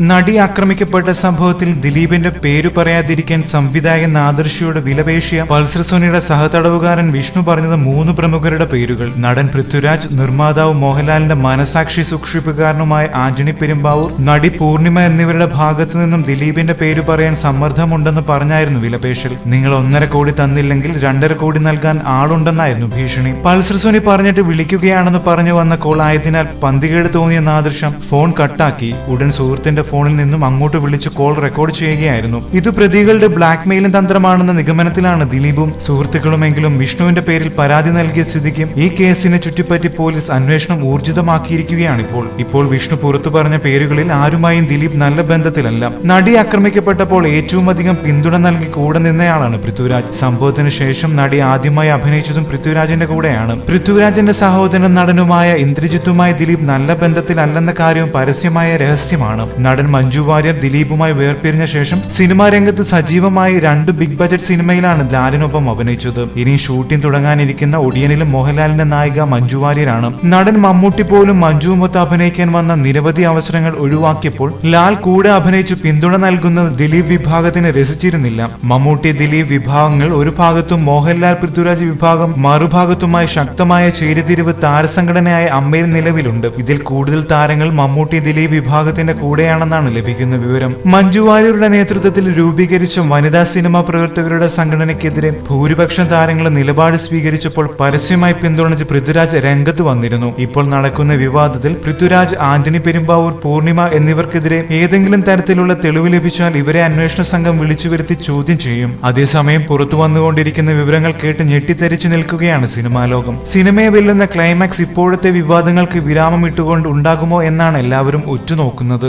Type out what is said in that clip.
നടി ആക്രമിക്കപ്പെട്ട സംഭവത്തിൽ ദിലീപിന്റെ പേരു പറയാതിരിക്കാൻ സംവിധായകൻ ആദർശിയോട് വിലപേശിയ പൾസർ സഹതടവുകാരൻ വിഷ്ണു പറഞ്ഞത് മൂന്ന് പ്രമുഖരുടെ പേരുകൾ. നടൻ പൃഥ്വിരാജ് നിർമ്മാതാവ് മോഹൻലാലിന്റെ മനസാക്ഷി സൂക്ഷിപ്പുകാരനുമായ ആന്റണി പെരുമ്പാവൂർ നടി പൂർണിമ എന്നിവരുടെ ഭാഗത്തു നിന്നും ദിലീപിന്റെ പേര് പറയാൻ സമ്മർദ്ദമുണ്ടെന്ന് പറഞ്ഞായിരുന്നു വിലപേശൽ. നിങ്ങൾ ഒന്നര കോടി തന്നില്ലെങ്കിൽ രണ്ടര കോടി നൽകാൻ ആളുണ്ടെന്നായിരുന്നു ഭീഷണി. പൾസർ പറഞ്ഞിട്ട് വിളിക്കുകയാണെന്ന് പറഞ്ഞു വന്ന കോൾ ആയതിനാൽ പന്തികേട് തോന്നിയ നാദൃശം ഫോൺ കട്ടാക്കി. ഉടൻ സുഹൃത്തിന്റെ ഫോണിൽ നിന്നും അങ്ങോട്ട് വിളിച്ച് കോൾ റെക്കോർഡ് ചെയ്യുകയായിരുന്നു. ഇത് പ്രതികളുടെ ബ്ലാക്ക് മെയിലിംഗ് തന്ത്രമാണെന്ന നിഗമനത്തിലാണ് ദിലീപും സുഹൃത്തുക്കളുമെങ്കിലും വിഷ്ണുവിന്റെ പേരിൽ പരാതി നൽകിയ സ്ഥിതിക്ക് ഈ കേസിനെ ചുറ്റിപ്പറ്റി പോലീസ് അന്വേഷണം ഊർജിതമാക്കിയിരിക്കുകയാണ് ഇപ്പോൾ ഇപ്പോൾ വിഷ്ണു പുറത്തു പറഞ്ഞ പേരുകളിൽ ആരുമായും ദിലീപ് നല്ല ബന്ധത്തിലല്ല. നടി ആക്രമിക്കപ്പെട്ടപ്പോൾ ഏറ്റവും അധികം പിന്തുണ നൽകി കൂടെ നിന്നയാളാണ് പൃഥ്വിരാജ്. സംഭവത്തിന് ശേഷം നടി ആദ്യമായി അഭിനയിച്ചതും പൃഥ്വിരാജിന്റെ കൂടെയാണ്. പൃഥ്വിരാജിന്റെ സഹോദരൻ നടനുമായ ഇന്ദ്രജിത്തുമായി ദിലീപ് നല്ല ബന്ധത്തിലല്ലെന്ന കാര്യവും പരസ്യമായ രഹസ്യമാണ്. നടൻ മഞ്ജു വാര്യർ ദിലീപുമായി വേർപിരിഞ്ഞ ശേഷം സിനിമാ രംഗത്ത് സജീവമായി രണ്ട് ബിഗ് ബജറ്റ് സിനിമയിലാണ് ലാലിനൊപ്പം അഭിനയിച്ചത്. ഇനി ഷൂട്ടിംഗ് തുടങ്ങാനിരിക്കുന്ന ഒടിയനിലും മോഹൻലാലിന്റെ നായിക മഞ്ജു വാര്യരാണ്. നടൻ മമ്മൂട്ടി പോലും മഞ്ജുവുമൊത്ത് അഭിനയിക്കാൻ വന്ന നിരവധി അവസരങ്ങൾ ഒഴിവാക്കിയപ്പോൾ ലാൽ കൂടെ അഭിനയിച്ച് പിന്തുണ നൽകുന്നത് ദിലീപ് വിഭാഗത്തിന് രസിച്ചിരുന്നില്ല. മമ്മൂട്ടി ദിലീപ് വിഭാഗങ്ങൾ ഒരു ഭാഗത്തും മോഹൻലാൽ പൃഥ്വിരാജ് വിഭാഗം മറുഭാഗത്തുമായി ശക്തമായ ചേരിതിരിവ് താരസംഘടനയായ അമ്മയിൽ നിലവിലുണ്ട്. ഇതിൽ കൂടുതൽ താരങ്ങൾ മമ്മൂട്ടി ദിലീപ് വിഭാഗത്തിന്റെ കൂടെയാണെന്നാണ് ലഭിക്കുന്ന വിവരം. മഞ്ജു വാര്യരുടെ നേതൃത്വത്തിൽ രൂപീകരിച്ച വനിതാ സിനിമാ പ്രവർത്തകരുടെ സംഘടനയ്ക്കെതിരെ ഭൂരിപക്ഷം താരങ്ങൾ നിലപാട് സ്വീകരിച്ചപ്പോൾ പരസ്യമായി പിന്തുണച്ച് പൃഥ്വിരാജ് രംഗത്ത് വന്നിരുന്നു. ഇപ്പോൾ നടക്കുന്ന വിവാദത്തിൽ പൃഥ്വിരാജ് ആന്റണി പെരുമ്പാവൂർ പൂർണിമ എന്നിവർക്കെതിരെ ഏതെങ്കിലും തരത്തിലുള്ള തെളിവ് ലഭിച്ചാൽ ഇവരെ അന്വേഷണ സംഘം വിളിച്ചു വരുത്തി ചോദ്യം ചെയ്യും. അതേസമയം പുറത്തു വന്നുകൊണ്ടിരിക്കുന്ന വിവരങ്ങൾ കേട്ട് ഞെട്ടിത്തെറിച്ചു നിൽക്കുകയാണ് സിനിമാ ലോകം. സിനിമയെ വെല്ലുന്ന ക്ലൈമാക്സ് ഇപ്പോഴത്തെ വിവാദങ്ങൾക്ക് വിരാമം ഇട്ടുകൊണ്ട് ഉണ്ടാകുമോ എന്നാണ് എല്ലാവരും ഉറ്റുനോക്കുന്നത്.